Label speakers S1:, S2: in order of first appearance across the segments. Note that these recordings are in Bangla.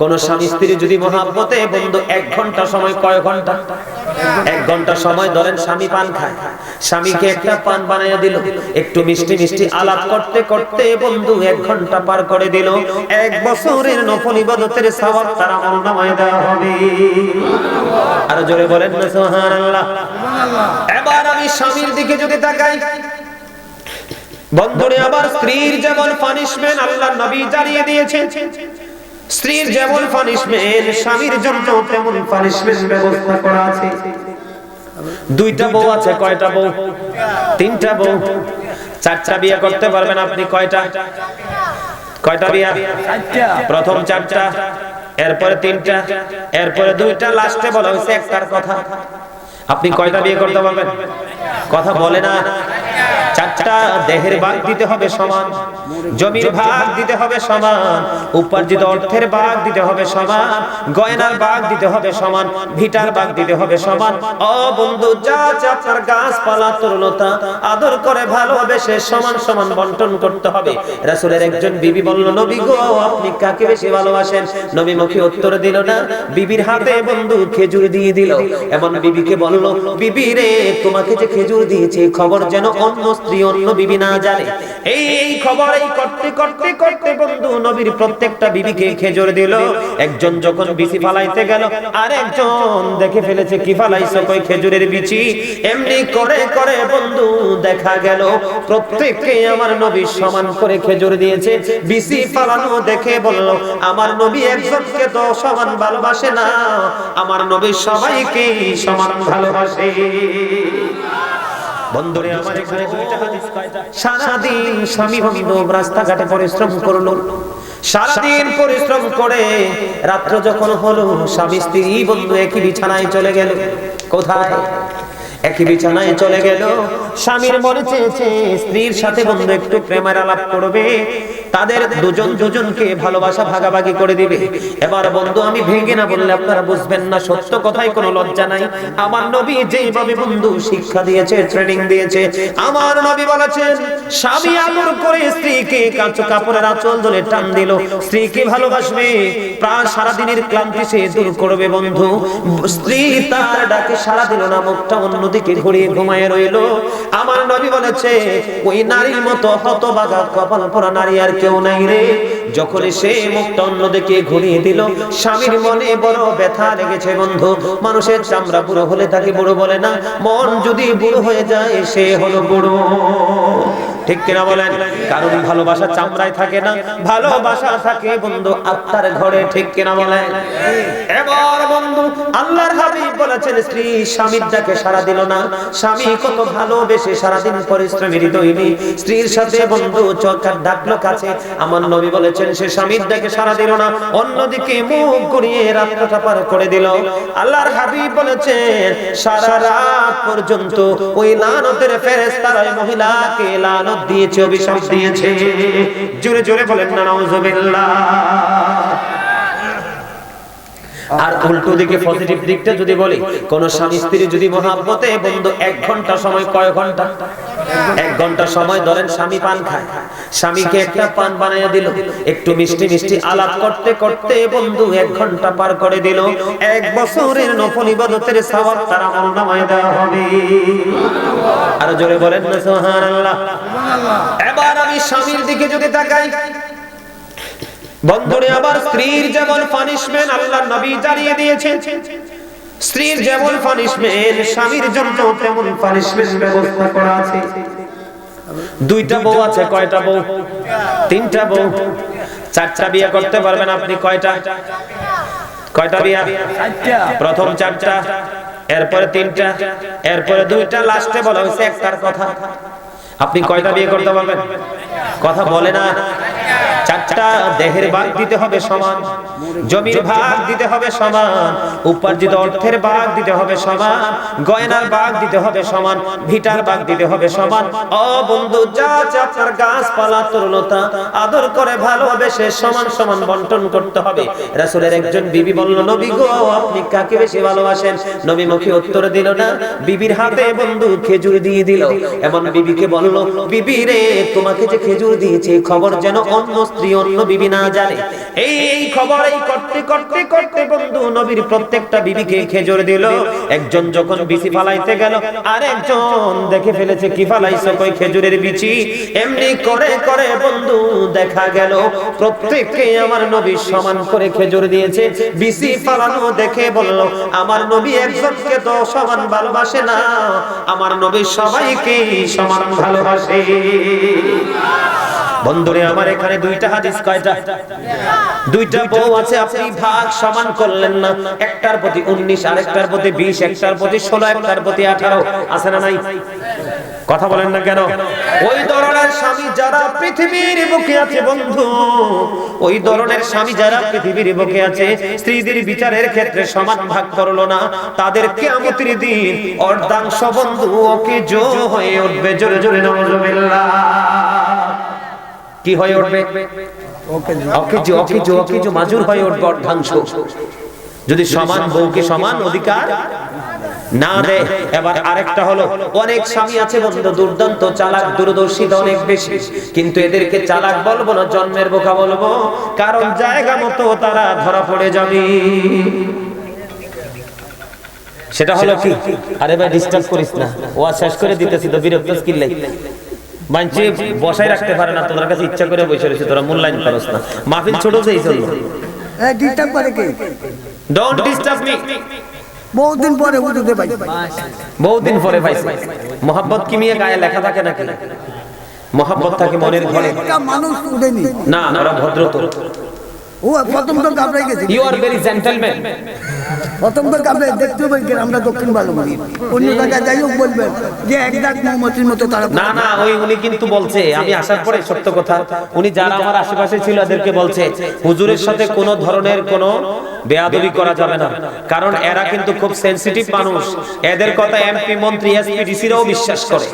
S1: কোন স্বামী স্ত্রী যদি মহাব্বতে, বন্ধু, এক ঘণ্টা সময় কয় ঘণ্টা? এক ঘণ্টা সময় ধরেন স্বামী পান খায়। স্বামীকে একটা পান বানাইয়া দিল, একটু মিষ্টি মিষ্টি আলাপ করতে করতে বন্ধু এক ঘণ্টা পার করে দিল। এক বছরের নফল ইবাদতের সওয়াব তার আমল নামায় দেওয়া হবে। আর জোরে বলেন না, সুবহানাল্লাহ। এবার আমি স্বামীর দিকে যদি তাকাই, বন্ধুরে আবার স্ত্রীর যেমন পানিশমেন্ট আল্লাহ নবী জানিয়ে দিয়েছেন স্ত্রীর যেমন পানিশমেন্ট স্বামীর জন্য তেমন পানিশমেন্ট ব্যবস্থা করা আছে। দুইটা বউ আছে, কয়টা বউ? তিনটা বউ। চারটা বিয়ে করতে পারবেন আপনি কয়টা? কয়টা বিয়া? প্রথম চারটা, এরপরে তিনটা, এরপরে দুইটা, লাস্টে বলা হয়েছে একটার কথা। আপনি কয়টা বিয়ে করতে পারবেন? কথা বলে না। চারটা দেহের ভাগ দিতে হবে সমান, জমির ভাগ দিতে হবে সমান, উপার্জিত অর্থের ভাগ দিতে হবে সমান, গয়নার ভাগ দিতে হবে সমান, ভিটার ভাগ দিতে হবে সমান। ও বন্ধু, যা যা আপনার গাছপালা, তরুণতা, আদর করে ভালোবেসে সমান সমান বন্টন করতে হবে। রাসূলের একজন বিবি বলল, নবী গো, আপনি কাকে বেশি ভালোবাসেন? নবী মুখে উত্তর দিল, না, বিবির হাতে বন্ধু খেজুর দিয়ে দিল। এমন বিবিকে বলল, বিবি রে, তোমাকে যে খেজুর দিয়েছে, খবর যেন অন্য স্ত্রী অন্য বিবি না জানে। এই এই খবর এই করতে করতে করতে বন্ধু নবীর প্রত্যেকটা বিবিকে খেজুর দিল। একজন যখন বিচি ফালাইতে গেল আর একজন দেখে ফেলেছে, কি ফালাইছো? কই খেজুরের বিচি? এমনি করে করে বন্ধু দেখা গেল, প্রত্যেককে আমার নবী সমান করে খেজুর দিয়েছে। বিচি ফালানো দেখে বলল, আমার নবী একজনকে তো সমান ভালোবাসে না, আমার নবী সবাইকে সমান ভালোবাসে। বন্ধুরে আমার এখানে দুইটা হাদিস কয়টা সারাদিন স্বামী বন্ধু রাস্তাঘাটে পরিশ্রম করল। সারাদিন পরিশ্রম করে রাত্র যখন হলো স্বামী স্ত্রী বন্ধু একই বিছানায় চলে গেল। কোথায়? একই বিছানায় চলে গেল। স্বামীর মনে চেয়েছে স্ত্রীর সাথে বন্ধু একটু প্রেমের আলাপ করবে। তাদের দুজন দুজনকে ভালোবাসা ভাগাভাগি করে দিবে। এবার বন্ধু আমি ভেঙে না বললে আপনারা বুঝবেন না সত্য কথায় কোনো লজ্জা নাই। আমার নবী যেভাবে বন্ধু শিক্ষা দিয়েছে ট্রেনিং দিয়েছে আমার নবী বলেছেন স্বামী আদর করে স্ত্রীকে কাঁচো কাপড়ের আঁচল ধরে টান দিল। স্ত্রীকে ভালোবাসবে প্রাণ সারাদিনের ক্লান্তি সে দূর করবে বন্ধু। স্ত্রী তার ডাকে সারা দিল না মুখটা অন্যদিকে ঘুরিয়ে ঘুমায় রইল। আমার নবী বলেছে, ওই নারীর মতো হতবাগা কপাল পরা নারী আর কেউ নাই রে। যখন সে মুখটা অন্যদিকে ঘুরিয়ে দিল, স্বামীর মনে বড় ব্যথা লেগেছে বন্ধু। মানুষের চামড়া বুড়ো হলে তাকে বুড়ো বলে না, মন যদি বুড়ো হয়ে যায়, সে হলো বুড়ো। ঠিক কিনা বলেন? কারণ ভালোবাসা চামড়ায় থাকে না? ভালোবাসা থাকে বন্ধু আত্মার ঘরে, ঠিক কিনা বলেন? এবার বন্ধু, আল্লাহর হাবিব বলেছেন, স্ত্রী স্বামীর ডাকে সারা দিল না, স্বামী কত ভালোবেসে সারাদিন পরিশ্রমী হৃদয়ী স্ত্রীর সাথে বন্ধু চরকার ডাকলো কাছে, আমার নবী বলেছেন, সে স্বামীর ডাকে সারা দিল না, অন্যদিকে মুখ ঘুরিয়ে রাত্রটা পার করে দিল। আল্লাহর হাবিব বলেছেন, সারা রাত পর্যন্ত ওই লানতের ফেরেশতারা মহিলাকে লানত দিয়েছে, অভিশাপ দিয়েছে। জোরে জোরে বলেন না নাউজুবিল্লাহ আর উল্টো দিকে পজিটিভ দিকটা যদি বলি, কোন স্বামী স্ত্রী যদি মহাব্বতে বন্ধু এক ঘণ্টা সময় কয় ঘণ্টা? এক ঘণ্টা সময় ধরেন স্বামী পান খায়। স্বামীকে একটা পান বানাইয়া দিল। একটু মিষ্টি মিষ্টি আলাপ করতে করতে বন্ধু এক ঘণ্টা পার করে দিল। এক বছরের নফল ইবাদতের সওয়াব তার আমল নামায় দেওয়া হবে। আর জোরে বলেন না, সুবহানাল্লাহ। এবার আমি স্বামীর দিকে যদি তাকাই, বন্ধুরে আবার স্ত্রীর যেমন পানিশমেন্ট আল্লাহ নবী জানিয়ে দিয়েছেন স্ত্রীর যেমন পানিশমেন্ট স্বামীর জন্য তেমন পানিশমেন্ট ব্যবস্থা করা আছে। দুইটা বউ আছে, কয়টা বউ? তিনটা বউ। চারটা বিয়ে করতে পারবেন আপনি কয়টা? কয়টা বিয়া? প্রথম চারটা, এরপরে তিনটা, এরপরে দুইটা, লাস্টে বলা হয়েছে একটার কথা। আপনি কয়টা বিয়ে করতে পারবেন? কথা বলে না। চারটা দেহের ভাগ দিতে হবে সমান, জমির ভাগ দিতে হবে সমান, উপার্জিত অর্থের ভাগ দিতে হবে সমান, গয়নার ভাগ দিতে হবে সমান, ভিটার ভাগ দিতে হবে সমান। ও বন্ধু, যা আপনার গাছপালা, তরুণতা, আদর করে ভালোবেসে সমান সমান বন্টন করতে হবে। রাসূলের একজন বিবি বলল, নবী গো, আপনি কাকে বেশি ভালোবাসেন? নবী মুখে উত্তর দিল, না, বিবির হাতে বন্ধু খেজুর দিয়ে দিল। এমন বিবিকে বলল, বিবি রে, তোমাকে যে খেজুর দিয়েছে, খবর যেন অন্য স্ত্রী অন্য বিবি না জানে। এই এই খবর এই করতে করতে করতে বন্ধু নবীর প্রত্যেকটা বিবিকে খেজুর দিল। একজন যখন বিচি ফালাইতে গেল আর একজন দেখে ফেলেছে, কি ফালাইছো? কই খেজুরের বিচি? এমনি করে করে বন্ধু দেখা গেল, প্রত্যেককে আমার নবী সমান করে খেজুর দিয়েছে। বিচি ফালানো দেখে বলল, আমার নবী একজনকে তো সমান ভালোবাসে না, আমার নবী সবাইকে সমান ভালোবাসে। বন্ধুরে আমার এখানে দুইটা হাদিস কয়টা? দুইটা বউ আছে আপনি ভাগ সমান করলেন না। একটার প্রতি উনিশ আরেকটার প্রতি বিশ একটার প্রতি ষোলো একটার প্রতি আঠারো। আছে না নাই? কথা বলেন না কেন? ওই ধরনের স্বামী যারা পৃথিবীর বুকে আছে বন্ধু ওই ধরনের স্বামী যারা পৃথিবীর বুকে আছে স্ত্রীদের বিচারের ক্ষেত্রে সমান ভাগ করল না। তাদের কিয়ামতের দিন অর্ধাংশ বন্ধু ওকে জো হয়ে উঠবে। জোরে জোরে নজরুল্লাহ কি হয়ে উঠবে? অকেজো অকেজো অকেজো মাজুর হয়ে উঠবে অর্ধাংশ যদি সমান বউকে সমান অধিকার না দেয় এবার আরেকটা হলো অনেক স্বামী আছে বন্ধু দুর্দান্ত চালাক দূরদর্শিতা অনেক বেশি। কিন্তু এদেরকে চালাক বলব না জন্মের বোকা বলব কারণ জায়গা মতো তারা ধরা পড়ে যাবে। সেটা হলো কি? আরে ভাই ডিস্টার্ব করিস না। ও শেষ করে দিতেছি তো বিরক্ত কিল্লাই মানছি বসাই রাখতে পারে না তোমার কাছে ইচ্ছা করে বসে রয়েছে তোরা মূল্যায়ন করস না। মাহফিল ছোট সেই জন্য।
S2: ডিস্টার্ব করে কে?
S1: ডোন্ট ডিস্টার্ব মি
S2: বহুদিন পরে উঠতে পাই
S1: বহুদিন পরে পাইছি মোহাম্মদ কি মিয়া গায়ে লেখা থাকে নাকি? মোহাম্মদ থাকে মনের ঘরে।
S2: না মানুষ উঠেনি।
S1: না ওরা ভদ্র তো।
S2: ও প্রথম তো কামড়াই গেছে।
S1: ইউ আর ভেরি জেন্টলম্যান
S2: প্রথম তো কামড়াই দেখতে পাই আমরা দক্ষিণ ভালো করি অন্য জায়গায় যাই হোক বলবেন যে এক দাগ মোমবাতির মতো তারা
S1: না না ওই উনি কিন্তু বলছে আমি আসার পরে সত্য কথা উনি যারা আমার আশেপাশে ছিল এদেরকে বলছে হুজুরের সাথে কোনো ধরনের কোনো বেয়াদবি করা যাবে না। কারণ এরা কিন্তু খুব সেনসিটিভ মানুষ। এদের কথা এমপি মন্ত্রী এসপি ডিসিরাও বিশ্বাস করে।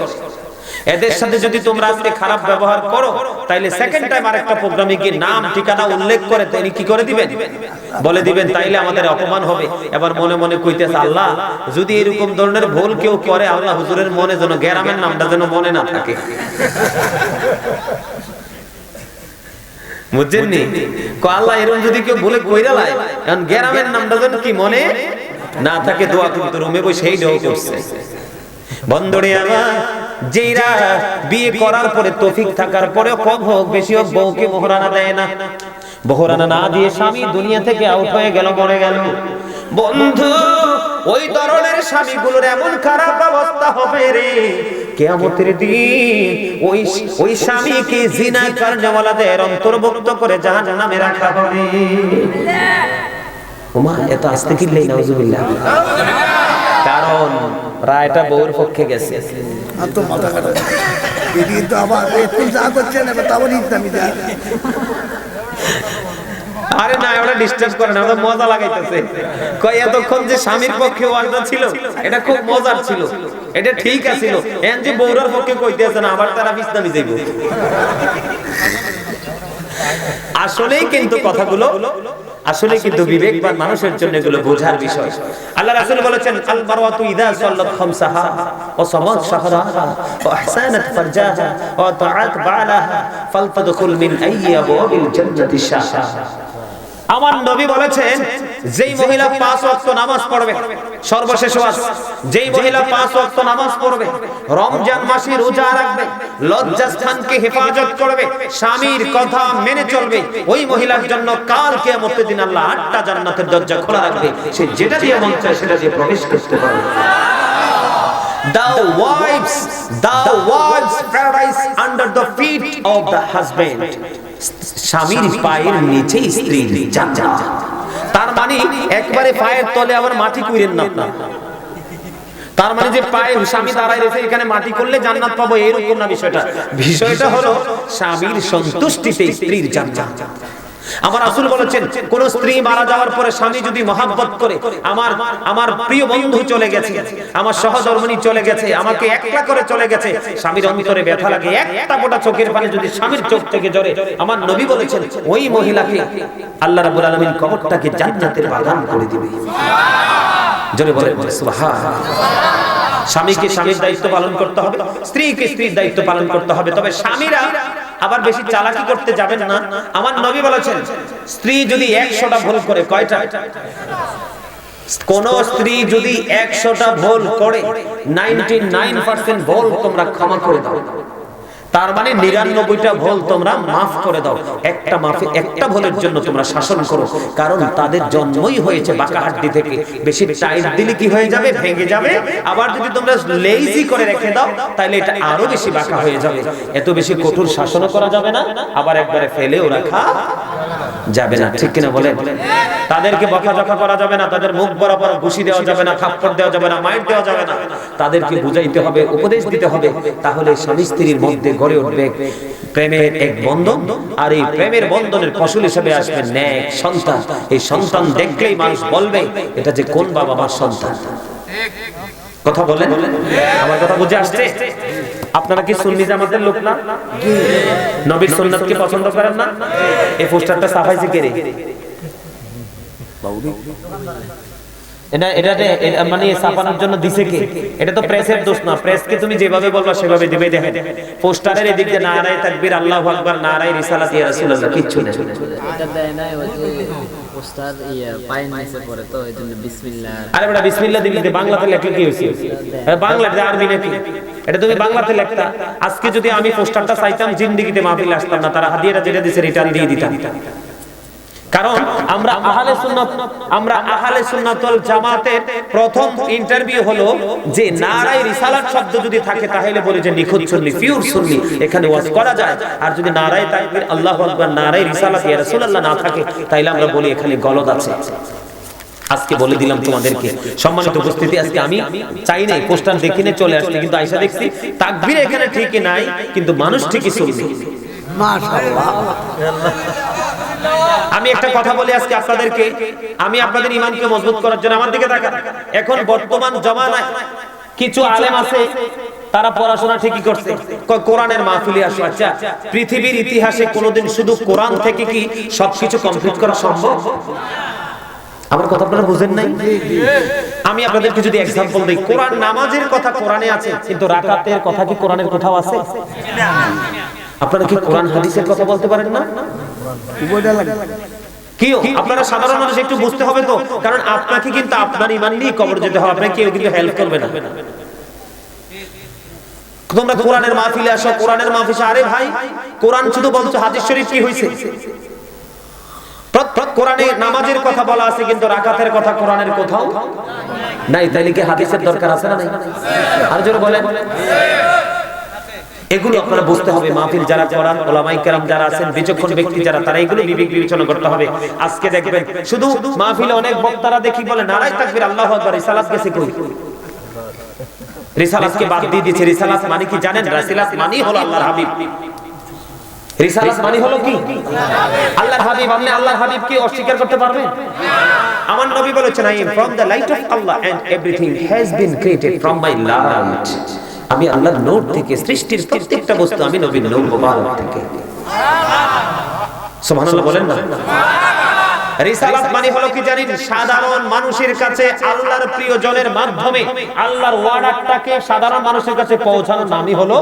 S1: এদের সাথে যদি তোমরা আজকে খারাপ ব্যবহার করো তাইলে সেকেন্ড টাইম আরেকটা প্রোগ্রামে গিয়ে নাম ঠিকানা উল্লেখ করে তিনি কি করে দিবেন? বলে দিবেন তাইলে আমাদের অপমান হবে। এবার মনে মনে কইতেছে আল্লাহ যদি এরকম ধরনের ভুল কেউ করে আল্লাহ হুজুরের মনে যেন গ্যারামের নামটা যেন মনে না থাকে। বুঝছেন নি কো আল্লাহ এরকম যদি কেউ বলে কইরা লাই কারণ গ্যারামের নামটা যেন কি মনে না থাকে দোয়া কিন্তু রুমে বসে সেই দোয়া করছে। বন্ধুরে আমার যেইরা বিয়ে করার পরে তৌফিক থাকার পরে কম হোক, বেশি হোক, বউকে মোহরানা দেয় না। মোহরানা না দিয়ে স্বামী দুনিয়া থেকে আউট হয়ে গেল, মরে গেল। বন্ধু, ওই ধরনের স্বামীগুলোর এমন খারাপ অবস্থা হবে রে। কেয়ামতের দিন ওই ওই স্বামীকে জিনা কারণওয়ালাদের অন্তর্ভুক্ত করে জাহান্নামে রাখা হবে। ওমা, এত আস্তে কিনলেই নাউজুবিল্লাহ। কারণ রায়টা বউর পক্ষে গেছে।
S2: আর না
S1: ডিস্টার্ব করে না মজা লাগাইতেছে। এতক্ষণ যে স্বামীর পক্ষে ছিল, এটা খুব মজার ছিল। এটা ঠিক আছিল। এন যে বউরার পক্ষে কইতেছে না, আবার তারা ইসলামী যাইব। আসলেই কিন্তু কথাগুলো আসলে কিন্তু বিবেকবান মানুষের জন্য এগুলো বোঝার বিষয়। আল্লাহ রাসূল বলেছেন আল বারাতু ইদা সাল্লাত খামসাহা ওয়া সামাত শাহরাহা ওয়া আহসানাত ফারজাহা ওয়া তাআত বালাহা ফালতাদখুল মিন আইয়ি আবওয়াবিল জান্নাতি শাহা আমার নবী বলেছেন যেই মহিলা পাঁচ ওয়াক্ত নামাজ পড়বে সর্বশেষ ওয়াজ যেই মহিলা পাঁচ ওয়াক্ত নামাজ পড়বে রমজান মাসে রোজা রাখবে লজ্জাস্থানকে হেফাজত করবে স্বামীর কথা মেনে চলবে ওই মহিলার জন্য কাল কিয়ামতের দিন আল্লাহ আটটা জান্নাতের দরজা খোলা রাখবে সে যেটা দিয়ে মন চায় সেটা দিয়ে প্রবেশ করতে পারবে The wives, the wives paradise under the feet of the husband. স্বামীর পায়ের নিচে স্ত্রীর জান্নাত তার মানে একবারে পায়ের তলে আবার মাটি কুইরেন না আপনার। তার মানে যে পায়ে স্বামী দাঁড়ায় রয়েছে এখানে মাটি করলে জান্নাত পাবো এরকম না বিষয়টা। বিষয়টা হলো স্বামীর সন্তুষ্টিতে স্ত্রীর জান্নাত আমার রাসূল বলেছেন, কোন স্ত্রী মারা যাওয়ার পরে স্বামী যদি মহাব্বত করে, আমার আমার প্রিয় বন্ধু চলে গেছে, আমার সহধর্মিণী চলে গেছে, আমাকে একলা করে চলে গেছে, স্বামীর অন্তরে ব্যথা লাগে, একটা ফোঁটা চোখের পানি যদি স্বামীর চোখ থেকে জরে আমার নবী বলেছেন, ওই মহিলাকে আল্লাহ রাব্বুল আলামিন কবরটাকে জান্নাতের বাগান করে দিবে। জোরে বলেন, সুবহানাল্লাহ। স্বামীকে স্বামীর দায়িত্ব পালন করতে হবে, স্ত্রীকে স্ত্রীর দায়িত্ব পালন করতে হবে, তবে স্বামীরা আবার বেশি চালাকি করতে যাবেন না। আমার নবী বলেছেন স্ত্রী যদি একশোটা ভুল করে কয়টা? কোন স্ত্রী যদি একশোটা ভুল করে নাইনটি নাইন পার্সেন্ট ভুল তোমরা ক্ষমা করে দাও। তার মানে নিরানব্বইটা ভুল তোমরা মাফ করে দাও। একটা মাফে একটা ভুলের জন্য তোমরা শাসন করো। কারণ তাদের জন্মই হয়েছে বাঁকা হাড্ডি থেকে। বেশি টাইট দিলে কি হয়ে যাবে? ভেঙে যাবে? আবার যদি তোমরা লেজি করে রেখে দাও তাহলে এটা আরও বেশি বাঁকা হয়ে যাবে। এত বেশি কঠোর শাসন করা যাবে না আবার একবারে ফেলেও রাখা। যাবে না। ঠিক কিনা বলেন? তাদেরকে বকাঝকা করা যাবে না, তাদের মুখ বরাবর ঘুষি দেওয়া যাবে না, থাপ্পড় দেওয়া যাবে না মাইট দেওয়া যাবে না। তাদেরকে বুঝাইতে হবে, উপদেশ দিতে হবে, তাহলে স্বামী স্ত্রীর মধ্যে গড়ে উঠবে প্রেমের এক বন্ধন, আর এই প্রেমের বন্ধনের ফসল হিসেবে আসবে ন্যায়, সন্তান। এই সন্তান দেখলেই মানুষ বলবে, এটা যে কোন বাবা মার সন্তান? কথা বলেন? আমার কথা বুঝে আসছে? আপনারা কি সুন্নি জামাতের লোক না? নবীর সুন্নাতকে পছন্দ করেন না? এই পোস্টারটা সাফাইছে কে রে এটা এটা এটা মানে ছাপানোর জন্য দিছে কে? এটা তো প্রেসের দোষ না। প্রেসকে তুমি যেভাবে বলবা সেভাবে দিবে দেখেন। পোস্টারের এদিক দিয়ে নারায়ে তাকবীর আল্লাহু আকবার নারায়ে রিসালাত ইয়া রাসূলুল্লাহ কিচ্ছু নেই।
S3: এটা দেয় যে পোস্টার পায়ের নিচে পড়ে তো এই জন্য বিসমিল্লাহ
S1: আরে বেটা বিসমিল্লাহ দিবি বাংলাতে লেখলে কি হইছে আরে বাংলাতে আরবি নাকি এটা তুমি বাংলাতে লেখতা। আজকে যদি আমি পোস্টারটা চাইতাম জিন্দিগিতে মাহফিলে আসতাম না তারা হাদিয়াটা যেটা দিছে রিটার্ন দিয়ে দিতাম। কারণ আমরা আহলে সুন্নাত, আমরা আহলে সুন্নাতুল জামাতের প্রথম ইন্টারভিউ হলো যে নারাই রিসালাত শব্দ যদি থাকে তাহলে বলে যে নিখুঁত সুন্নি পিওর সুন্নি, এখানে ওয়াজ করা যায়। আর যদি নারাই তাকবীর, আল্লাহু আকবার নারাই রিসালাত, ইয়া রাসূলুল্লাহ না থাকে, তাইলে আমরা বলি এখানে গলদ আছে। আজকে বলে দিলাম তোমাদেরকে, সম্মানিত উপস্থিতি, আজকে আমি চাই নাই, পোস্টার দেখিনে চলে আসছে কিন্তু আয়সা দেখছি, তাকবীর এখানে ঠিকই নাই, কিন্তু মানুষ ঠিকই শুনছে
S2: মাশাআল্লাহ।
S1: আমি একটা কথা বলি আজকে আপনাদেরকে। আমি আপনাদের ইমানকে মজবুত করার জন্য। আমার দিকে তাকান। এখন বর্তমান জমানায় কিছু আলেম আছে, তারা পড়াশোনা ঠিকই করছে। কোরআনের মাহফিলে আসো। আচ্ছা পৃথিবীর ইতিহাসে কোনোদিন শুধু কোরআন থেকে কি সবকিছু কমপ্লিট করা সম্ভব? আমার কথা আপনারা বুঝেন নাই? আমি আপনাদেরকে যদি এক্সাম্পল দিই, কোরআন নামাজের কথা কোরআনে আছে, কিন্তু রাকাতের কথা কি কোরআনের কোথাও আছে? আপনারা কি কোরআন হাদিসের কথা বলতে পারেন না? আরে ভাই শুধু কি কোরআনে নামাজের কথা বলা আছে, কিন্তু রাকাতের কথা কোরআনের কোথাও নাই। তাইলে কি হাদিসের দরকার আছে না নাই? আর জোরে বলেন। এগুলো আপনারা বুঝতে হবে। মাহফিল যারা করান, ওলামাই কেরাম যারা আছেন, বিচক্ষণ ব্যক্তি যারা, তারা এগুলো বিবেক বিবেচনা করতে হবে। আজকে দেখবেন, শুধু মাহফিলে অনেক বক্তারা দেখি বলে নারাই তাকবীর, আল্লাহু আকবার, রিসালাত গেছে কই? রিসালাতকে বাদ দিয়ে দিয়েছে। রিসালাত মানে কি জানেন? রিসালাত মানে হলো আল্লাহর হাবিব। রিসালাত মানে হলো কি? আল্লাহর হাবিব, আপনি আল্লাহর হাবিবকে অস্বীকার করতে পারবেন? আমার নবী বলেছেন I am from the light of Allah and everything has been created from my light আমি আল্লাহর নূর থেকে, সৃষ্টির প্রত্যেকটা বস্তু আমি নবীর নূর মোবারক থেকে। সুবহানাল্লাহ বলেন না? রিসালাত মানে হলো কি জানেন? সাধারণ মানুষের কাছে আল্লাহর প্রিয়জনের মাধ্যমে আল্লাহর ওয়ার্ডটাকে সাধারণ মানুষের কাছে পৌঁছানোর নামই হলো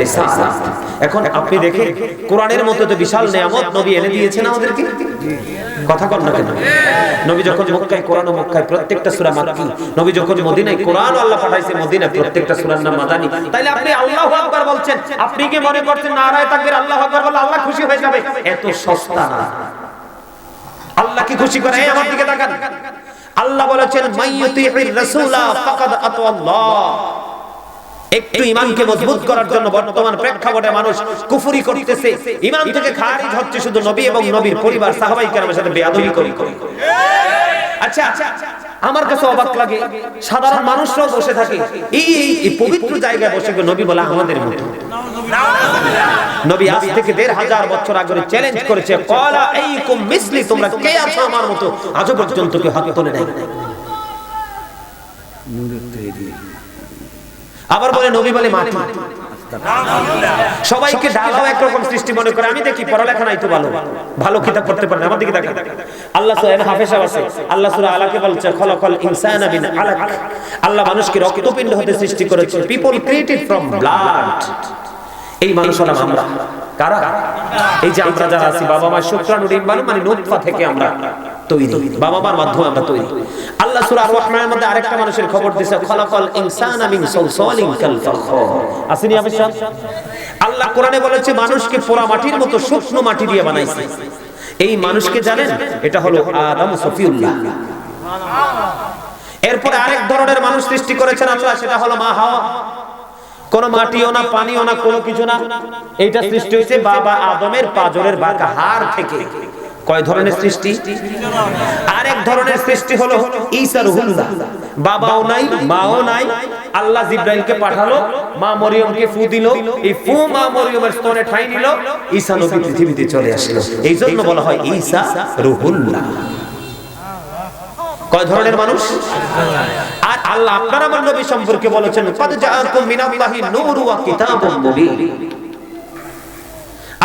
S1: রিসালাত। এখন আপনি দেখেন, কোরআনের মতো তো বিশাল নিয়ামত নবী এনে দিয়েছেন আমাদেরকে। কথা কর না কেন? নবী যখন মক্কায়, কোরআন ও মক্কায় প্রত্যেকটা সূরা মাক্কি। নবী যখন মদিনায়, কোরআন আল্লাহ পাঠাইছে, মদিনায় প্রত্যেকটা সূরার নাম মাদানী। তাইলে আপনি আল্লাহু আকবার বলছেন, আপনি কি মনে করছেন, নারায়ে তাকবীর আল্লাহু আকবার বললে আল্লাহ খুশি হয়ে যাবে? এত সস্তা না। আল্লাহ কি খুশি করে এই আমার দিকে তাকান। আল্লাহ বলেছেন মাইয়ুতির রাসূলা ফাকাদ আতাল্লাহ একটু ইমানকে মজবুত করার জন্য বর্তমান প্রেক্ষাপটে মানুষ কুফরি করতেছে। ইমান থেকে খারিজ হচ্ছে শুধু নবী এবং নবীর পরিবার, সাহাবাই কেরামের সাথে বেয়াদবি করে। আচ্ছা আমার কাছে অবাক লাগে, সাধারণ মানুষরাও বসে থাকে, এই পবিত্র জায়গায় বসে নবী বলা আমাদের মতো? নবী আজ থেকে দেড় হাজার বছর আগে চ্যালেঞ্জ করেছে কলা এইকুম মিসলি তোমরা কে আছো আমার মতো? আজও পর্যন্ত কেউ হাত তোলে নাই। আবার বলে নবী বলে মাটি। সবাইকে ডালাও একরকম সৃষ্টি মনে করে আমি দেখি পড়ালেখা নাই তো ভালো। ভালো কিতাব পড়তে পারে না। আমার দিকে দেখা আল্লাহ সূরা হাফেজ আছে। আল্লাহ সূরা আলাকে বলছে খলাকাল ইনসানা বিন আলাক। আল্লাহ মানুষকে রক্তপিণ্ড হতে সৃষ্টি করেছে। পিপল ক্রিয়েটেড ফ্রম ব্লাড এই মানুষ হলাম আমরা। কারা? এই যে আমরা যারা আছি, বাবা মা শুক্রাণু ডিম্বাণু মানে নুতফা থেকে আমরা তৈরি। বাবা মার মাধ্যমে আমরা তৈরি। আল্লাহ সূরা আর রহমানের মধ্যে আরেকটা মানুষের খবর খলাকাল কাল আল্লাহ কোরআনে বলেছে, মানুষকে পোড়া মাটির মতো শুকনো মাটি দিয়ে বানাইছে। এই মানুষকে জানেন? এটা হলো আদম সফিউল্লাহ। এরপরে আরেক ধরনের মানুষ সৃষ্টি করেছেন আল্লাহ, সেটা হলো মা হাওয়া। কোন মাটিও না, পানিও না, কোনো কিছু না। এইটা সৃষ্টি হয়েছে বাবা আদমের পাজরের বাঁকা হাড় থেকে। পাঠালো, মা মরিয়মকে ফু ঠাই পৃথিবীতে চলে আসলো। এই জন্য বলা হয় ঈসা রুহুল্লাহ। কয় ধরনের মানুষ? আর আল্লাহ আপনার আমার নবী সম্পর্কে বলেছেন কদ জাআকুম মিনাল্লাহি নূরু ওয়া কিতাবুম মুবিন।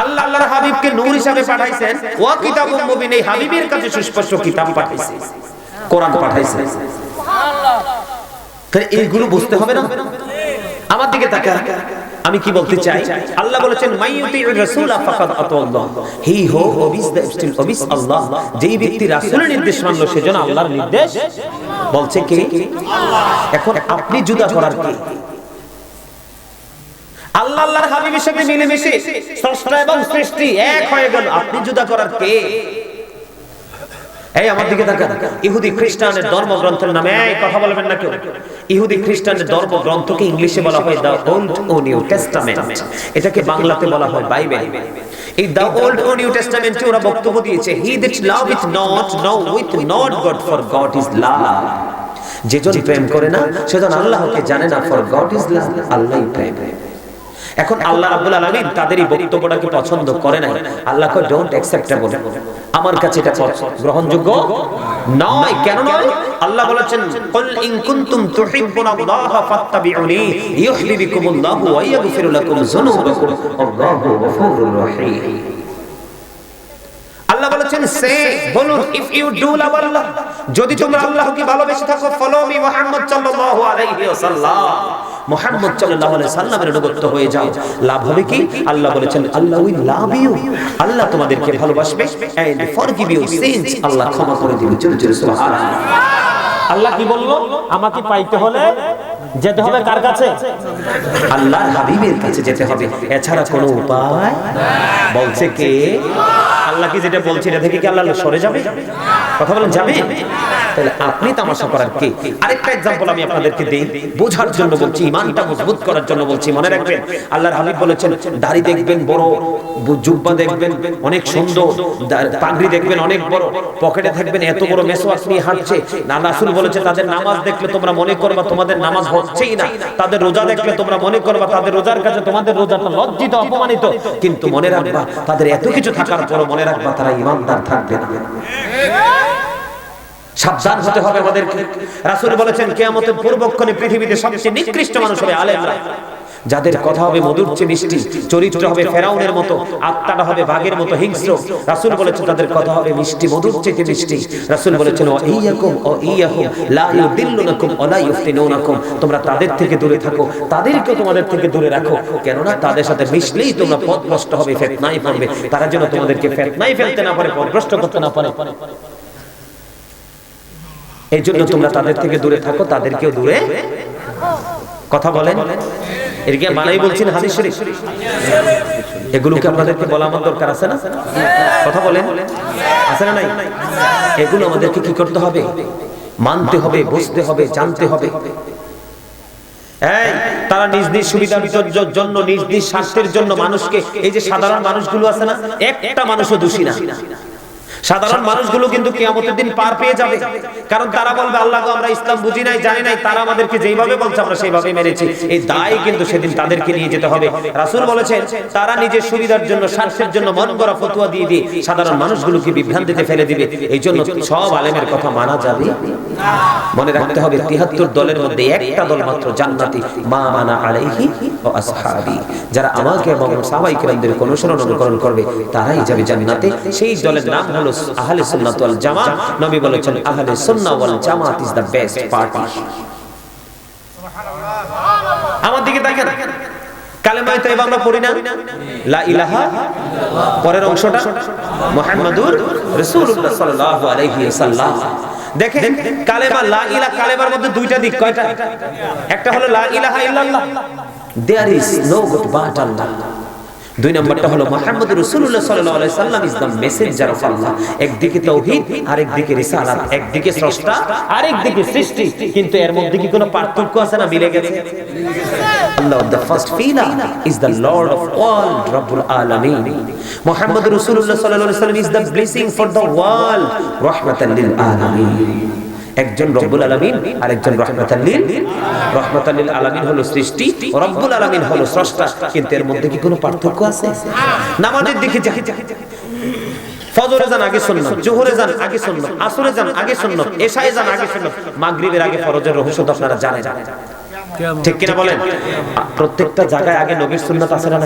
S1: আল্লাহ আল্লাহর হাবিবকে নূর হিসাবে পাঠাইছেন ওয়া কিতাবুম মুবিন। এই হাবিবের কাছে সুস্পষ্ট কিতাব পাঠাইছে কোরআন পাঠাইছে। সুবহানাল্লাহ। তাহলে এইগুলো বুঝতে হবে না? আমার দিকে তাকা আমি কি বলতে চাই? আল্লাহ বলেছেন রাসূলা ফাকাদ আতাল্লাহ হি হো ওবিস দ্য স্টিল ওবিস আল্লাহ। যেই ব্যক্তি রাসূলের নির্দেশ মানলো সেজন্য আল্লাহর নির্দেশ বলছে কে? এখন আপনি জুদা করার কে? আল্লাহ আল্লাহর হাবিবের সাথে মিলেমিশে স্রষ্টা এবং সৃষ্টি এক হয়ে গেল। আপনি জুদা করার কে? এই আমার দিকে তাকান। ইহুদি খ্রিস্টানের ধর্মগ্রন্থের নামে এই কথা বলবেন না কেউ। ইহুদি খ্রিস্টানের ধর্মগ্রন্থকে ইংলিশে বলা হয় দা ওল্ড ও নিউ টেস্টামেন্ট এটাকে বাংলাতে বলা হয় বাইবেল এই দা ওল্ড ও নিউ টেস্টামেন্টে ওরা বক্তব্য দিয়েছে he that love with not know with not God for God is love যেজন প্রেম করে না সেজন আল্লাহকে জানে না ফর গড ইজ লাভ আল্লাহই প্রেম। এখন আল্লাহ রাব্বুল আলামিন তাদের এই বক্তব্যটাকে পছন্দ করে নাই। আল্লাহ কয় ডোন্ট অ্যাকসেপ্টেবল আমার কাছে এটা গ্রহণযোগ্য নয়। কেন নয়? আল্লাহ বলেছেন, কুল ইন কুনতুম তুহিব্বুনাল্লাহ ফাত্তাবিউনি ইউহিব্বুকুমুল্লাহু ওয়া ইয়াগফির লাকুম যুনুবাকুম আল্লাহু গফুরুর রহিম। আল্লাহ বলেছেন, সে বলুন, if you do love Allah, যদি তোমরা আল্লাহকে ভালোবেসে থাকো, ফলো মি মুহাম্মদ সাল্লাল্লাহু আলাইহি ওয়াসাল্লাম। মুহাম্মদ সাল্লাল্লাহু আলাইহি সাল্লামের অনুগত হয়ে যাও। লাভ হবে কি? আল্লাহ বলেছেন, আল্লাহ উইল লাভ ইউ আল্লাহ তোমাদেরকে ভালোবাসবে। এন্ড ফরগিভ ইউ সিনস আল্লাহ ক্ষমা করে দিবে জোরে জোরে, সুবহানাল্লাহ।
S4: আল্লাহ কি বলল? আমাকে পাইতে হলে যেতে হবে কার কাছে?
S1: আল্লাহর হাবিবের কাছে যেতে হবে। এছাড়া কোনো উপায়? বলছে কে? আল্লাহ কি যেটা বলছে এটা থেকে কি আল্লাহ সরে যাবে? কথা বলেন, যাবে? তাহলে আপনি তামাশা করার কে? আরেকটা এক্সাম্পল আমি আপনাদেরকে দেই। বোঝার জন্য বলছি, ইমানটা মজবুত করার জন্য বলছি, মনে রাখবেন, আল্লাহর হাবিব বলেছেন, দাড়ি দেখবেন বড় জুব্বা দেখবেন অনেক সুন্দর পাগড়ি দেখবেন অনেক বড়, পকেটে থাকবেন এত বড় মেসওয়াক নিয়ে হাঁটছে। না রাসূল বলেছে, তাদের নামাজ দেখলে তোমরা মনে করবা তোমাদের নামাজ হচ্ছেই না। তাদের রোজা দেখলে তোমরা মনে করবা তাদের রোজার কাছে তোমাদের রোজাটা লজ্জিত, অপমানিত। কিন্তু মনে রাখবা, তাদের এত কিছু থাকার পরও মনে রাখবা তারা ইমানদার থাকবে না। সাবধান হতে হবে আমাদেরকে রাসূল বলেছেন, কিয়ামতের পূর্বক্ষণে পৃথিবীতে সবচেয়ে নিকৃষ্ট মানুষ হবে আলেমরা। যাদের কথা হবে মধুর চেয়ে মিষ্টি চরিত্র হবে ফেরাউনের মতো আত্মাটা হবে বাঘের মতো হিংস্র। রাসুল বলেছেন তাদের কথা হবে মিষ্টি মধুর চেয়ে মিষ্টি। রাসূল বলেছেন ও ইয়াকুম ও ইয়াহুম লা ইউদিল্লুনাকুম ওয়া লা ইফতিনুনাকুম তোমরা তাদের থেকে দূরে থাকো তাদেরকেও তোমাদের থেকে দূরে রাখো কেননা তাদের সাথে মিশলেই তোমরা পথভ্রষ্ট হবে ফিতনায় পড়বে তারা যেন তোমাদেরকে ফিতনায় ফেলতে না পারে পথভ্রষ্ট করতে না পারে। এই জন্য তোমরা তাদের থেকে দূরে থাকো তাদেরকেও দূরে কথা বলেন। এদিকে মানাই বলছেন হাদিস শরীফ। এগুলোকে আপনাদেরকে বলা আমার দরকার আছে না? কথা বলেন। আছে না নাই? এগুলো আমাদেরকে কি করতে হবে? মানতে হবে বুঝতে হবে জানতে হবে। এই তারা নিজ নিজ সুবিধা বিতর্যের জন্য নিজ নিজ স্বার্থের জন্য মানুষকে এই যে সাধারণ মানুষগুলো আছে না একটা মানুষও দোষী না। সাধারণ মানুষগুলো কিন্তু কিয়ামতের দিন পার পেয়ে যাবে। কারণ তারা বলবে, আল্লাহ আমরা ইসলাম বুঝি নাই, জানি নাই, তারা আমাদেরকে যেইভাবে বলছে, আমরা সেইভাবে মেরেছি। এই দায় কিন্তু সেদিন তাদেরকে নিয়ে যেতে হবে। রাসূল বলেছেন, তারা নিজের সুবিধার জন্য, স্বার্থের জন্য মন গড়া ফতোয়া দিয়ে দিয়ে সাধারণ মানুষগুলোকে বিভ্রান্তিতে ফেলে দিবে। এই জন্য সব আলেমের কথা মানা যাবে। মনে রাখতে হবে তিয়াত্তর দলের মধ্যে একটা দল মাত্র জান্নাতি, মা মানা আলাইহি ও আসহাবি। যারা আমাকে এবং সাহাবাই কিরামদের অনুসরণ অনুকরণ করবে, তারাই যাবে জান্নাতে। সেই দলের নাম হলো আহলে সুন্নাত ওয়াল জামাত নবী বলেছেন, আহলে সুন্নাহ ওয়াল জামাত ইজ বেস্ট পার্টি আমার দিকে দেখেন। কালেমায় তাইবা আমরা পড়ি না। লা ইলাহা পরের অংশটা, মুহাম্মাদুর রাসূলুল্লাহ সাল্লাল্লাহু আলাইহি ওয়াসাল্লাম। দেখেন, কালেমা লা ইলাহা কালেমার মধ্যে দুইটা দিক, কয়টা? একটা হলো লা ইলাহা ইল্লাল্লাহ। There is no but Allah দুই নম্বরটা হলো মুহাম্মদ রাসূলুল্লাহ সাল্লাল্লাহু আলাইহি সাল্লাম is the messenger of Allah একদিকে তাওহীদ আর একদিকে রিসালাত একদিকে স্রষ্টা আর একদিকে সৃষ্টি কিন্তু এর মধ্যে কি কোনো পার্থক্য আছে না মিলে গেছে first fila is the Lord of all Rabbul Alameen Muhammad Rasulullah sallallahu alaihi wasallam is the blessing for the world rahmatan lil alamin একজন রব্বুল আলামিন আর একজন রহমাতাল লিল। রহমাতাল লিল আলামিন হলো সৃষ্টি, রব্বুল আলামিন হলো স্রষ্টা। কিন্তু এর মধ্যে কি কোনো পার্থক্য আছে? নামাজের দিকে ফজরে যান, আগে সুন্নাত। জোহরে যান, আগে আসরে যান, আগে যান, আগে সুন্নাত। মাগরিবের আগে ফরজের রহস্য তো আপনারা জানেন। ঠিক কিনা বলেন? প্রত্যেকটা জায়গায় আগে নবীর সুন্নাত আছে না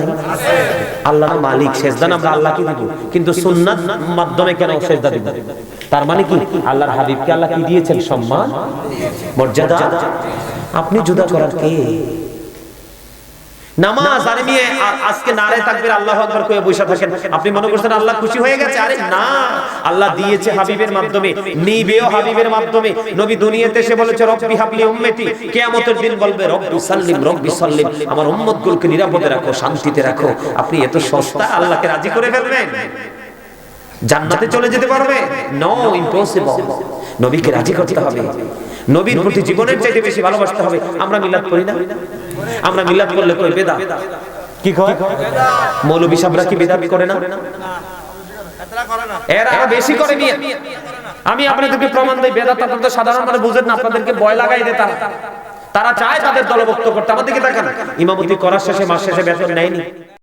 S1: আল্লাহ মালিক, সেজদান আমরা আল্লাহকে দিব। কিন্তু সুন্নাত মাধ্যমে কেন সেজদা দিব? তার মানে কি? আল্লাহর হাবিবকে আল্লাহ কি দিয়েছেন? সম্মান? মর্যাদা? আপনি জুদা করার কে? নামাজ, আরে নিয়ে আজকে নারে তাকবীর আল্লাহু আকবার কয়ে বসে থাকেন। আপনি মনে করছেন আল্লাহ খুশি হয়ে গেছে? আরে না। আল্লাহ দিয়েছে হাবিবের মাধ্যমে, নিবেও হাবিবের মাধ্যমে। নবী দুনিয়াতে এসে বলেছে, রব্বি হাবলি উম্মতি। কিয়ামতের দিন বলবে, রব্বি সাল্লিম রব্বি সাল্লিম। আমার উম্মতগুলোকে নিরাপদে রাখো, শান্তিতে রাখো। আপনি এত সস্তা আল্লাহকে রাজি করে ফেলবেন? জান্নাতে চলে যেতে পারবে? নো ইম্পসিবল নবীকে রাজি করতে হবে। নবীর প্রতি জীবনের চাইতে বেশি ভালোবাসতে হবে। আমরা মিলাদ করি না? আমরা মিলাদ করলে কই বেদা কি কয়? মৌলবী সাহেবরা কি বেদাত করে না? এরা বেশি করে নিয়ে। আমি আপনাদেরকে প্রমাণ দেই বেদাত আপনাদের সাধারণ মানে বুঝেন না আপনাদেরকে ভয় লাগাই দেয় তারা। তারা চায় তাদের দলভুক্ত করতে। আমাদেরকে দেখেন ইমামতি করার শেষে মাস শেষে বেতন নেয়নি।